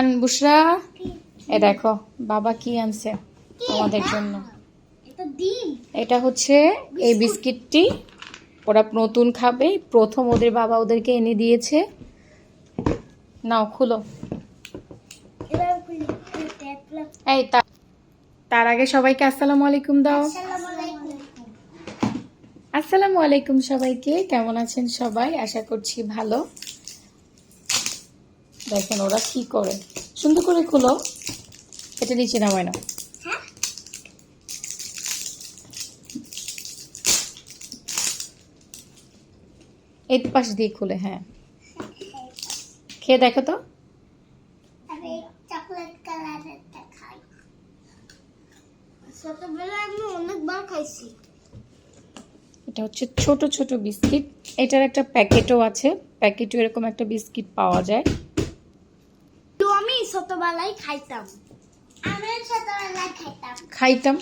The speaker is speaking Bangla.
বুসরান বুসরা এ দেখো বাবা কি আনছে তোমাদের জন্য? এটা হচ্ছে এই বিস্কিটটি। ওরা নতুন খাবে। প্রথম ওদের বাবা ওদেরকে এনে দিয়েছে। নাও খুলো। এই তার আগে সবাইকে আসসালামু আলাইকুম দাও। আসসালামু আলাইকুম সবাইকে। কেমন আছেন সবাই? আশা করছি ভালো। দেখেন ওরা কি করে। সুন্দর করে খুলো এটা নিচে নামায় না। হ্যাঁ এই পাশ দিয়ে খুলে হ্যাঁ। খেয়ে দেখো তো। এটা হচ্ছে ছোট ছোট বিস্কিট। এটার একটা প্যাকেটও আছে। প্যাকেটও এরকম একটা বিস্কিট পাওয়া যায়। ছোটবেলায় খাইতাম। আমি ছোটবেলায় খাইতাম। খাইতাম।